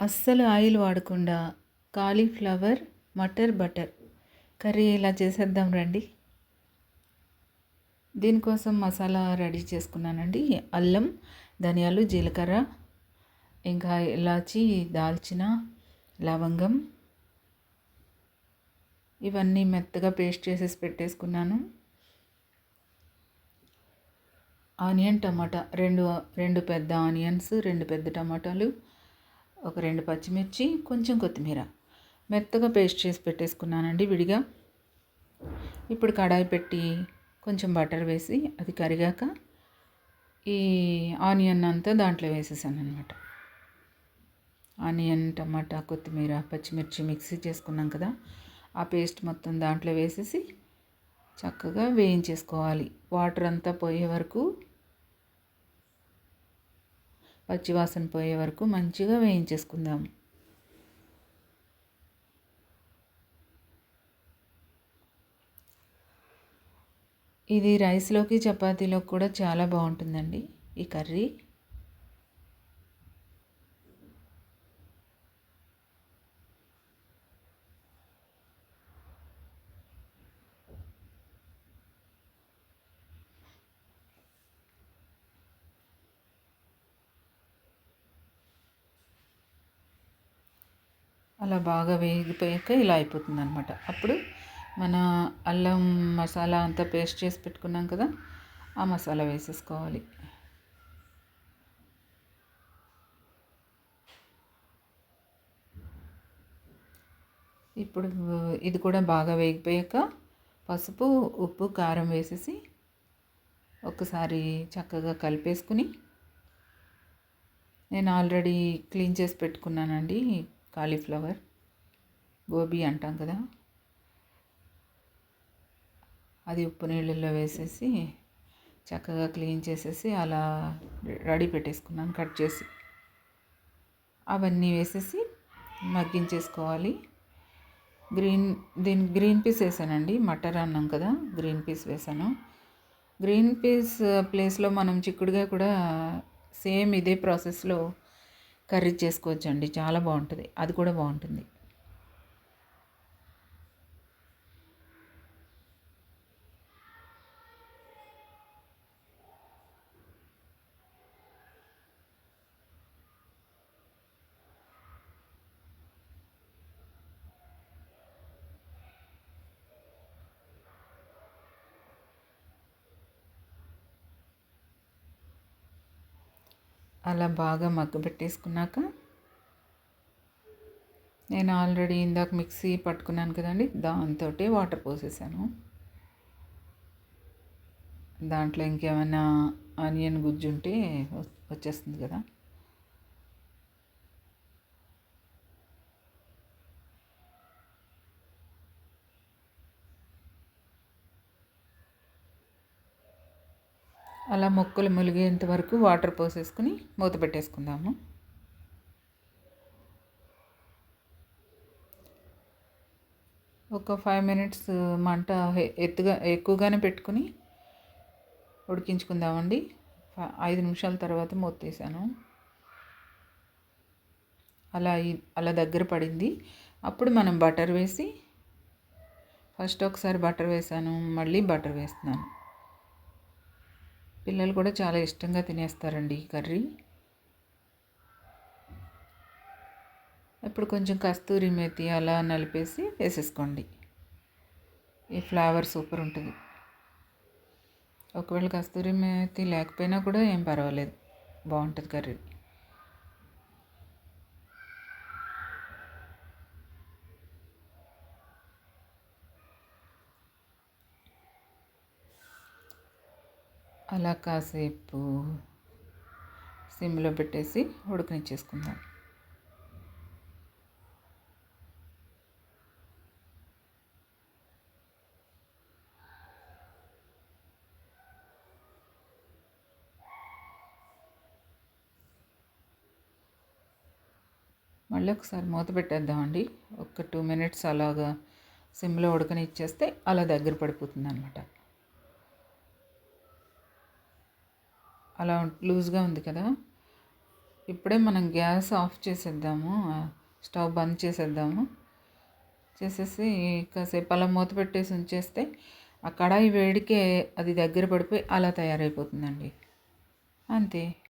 అస్సలు ఆయిల్ వాడకుండా cauliflower matar butter curry ఇలా చేసేద్దాం రండి. దీనికోసం మసాలా రెడీ చేసుకున్నానండి. అల్లం ధనియాలు జీలకర్ర ఇంకా ఇలాచి దాల్చిన లవంగం. ఇవన్నీ మెత్తగా పేస్ట్ చేసేసి పెట్టేసుకున్నాను. ఆనియన్ టమాటా రెండు రెండు పెద్ద ఆనియన్స్ రెండు పెద్ద టమాటాలు ఒక రెండు పచ్చిమిర్చి కొంచెం కొత్తిమీర. మెత్తగా పేస్ట్ చేసి పెట్టేసుకున్నానండి విడిగా. ఇప్పుడు కడాయి పెట్టి కొంచెం బటర్ వేసి అది కరిగాక ఈ ఆనియన్ అంతా దాంట్లో వేసేసాను అనమాట ఆనియన్ టమాటా కొత్తిమీర పచ్చిమిర్చి మిక్సీ చేసుకున్నాం కదా ఆ పేస్ట్ మొత్తం దాంట్లో వేసేసి చక్కగా వేయించేసుకోవాలి. వాటర్ అంతా పోయే వరకు పచ్చివాసన పోయే వరకు మంచిగా వేయించేసుకుందాం. ఇది రైస్లోకి చపాతీలోకి కూడా చాలా బాగుంటుందండి ఈ కర్రీ. అలా బాగా వేగిపోయాక ఇలా అయిపోతుంది అనమాట అప్పుడు మన అల్లం మసాలా అంతా పేస్ట్ చేసి పెట్టుకున్నాం కదా ఆ మసాలా వేసేసుకోవాలి. ఇప్పుడు ఇది కూడా బాగా వేగిపోయాక పసుపు ఉప్పు కారం వేసేసి ఒకసారి చక్కగా కలిపేసుకుని నేను ఆల్రెడీ క్లీన్ చేసి పెట్టుకున్నానండి. కాలీఫ్లవర్ గోబీ అంటాం కదా. అది ఉప్పు నీళ్ళల్లో వేసేసి చక్కగా క్లీన్ చేసేసి అలా రెడీ పెట్టేసుకున్నాను కట్ చేసి. అవన్నీ వేసేసి మగ్గించేసుకోవాలి. గ్రీన్ దీని గ్రీన్ పీస్ వేసానండి మటర్ అన్నాం కదా గ్రీన్ పీస్ వేసాను. గ్రీన్ పీస్ ప్లేస్లో మనం చిక్కుడుగా కూడా సేమ్ ఇదే ప్రాసెస్లో కర్రీ చేసుకోవచ్చండి. చాలా బాగుంటుంది. అది కూడా బాగుంటుంది. అలా బాగా పెట్టేసుకున్నాక నేను ఆల్రెడీ ఇందాక మిక్సీ పట్టుకున్నాను కదండి దాంతో వాటర్ పోసేసాను. దాంట్లో ఇంకేమైనా ఆనియన్ గుజ్జు ఉంటే వచ్చేస్తుంది కదా. అలా మొక్కలు ములిగేంత వరకు వాటర్ పోసేసుకుని మూత పెట్టేసుకుందాము. ఒక ఫైవ్ మినిట్స్ మంట ఎత్తుగా ఎక్కువగానే పెట్టుకుని ఉడికించుకుందామండి. ఐదు నిమిషాల తర్వాత మూత తీసాను. అలా అలా దగ్గర పడింది. అప్పుడు మనం బటర్ వేసి ఫస్ట్ ఒకసారి బటర్ వేసాను మళ్ళీ బటర్ వేస్తున్నాను. పిల్లలు కూడా చాలా ఇష్టంగా తినేస్తారండి ఈ కర్రీ. ఇప్పుడు కొంచెం కస్తూరి మేతి అలా నలిపేసి వేసేసుకోండి. ఈ ఫ్లేవర్ సూపర్ ఉంటుంది. ఒకవేళ కస్తూరి మేతి లేకపోయినా కూడా ఏం పర్వాలేదు. బాగుంటుంది కర్రీ. అలా కాసేపు సిమ్లో పెట్టేసి ఉడకనిచ్చేసుకుందాం. మళ్ళీ ఒకసారి మూత పెట్టేద్దామండి. ఒక టూ మినిట్స్ అలాగా సిమ్లో ఉడకనిచ్చేస్తే అలా దగ్గర పడిపోతుంది అనమాట అలా లూజ్గా ఉంది కదా. ఇప్పుడే మనం గ్యాస్ ఆఫ్ చేసేద్దాము. స్టవ్ బంద్ చేసేద్దాము. చేసేసి కాసేపు అలా మూత పెట్టేసి ఉంచేస్తే ఆ కడాయి వేడికే అది దగ్గర పడిపోయి అలా తయారైపోతుందండి. అంతే.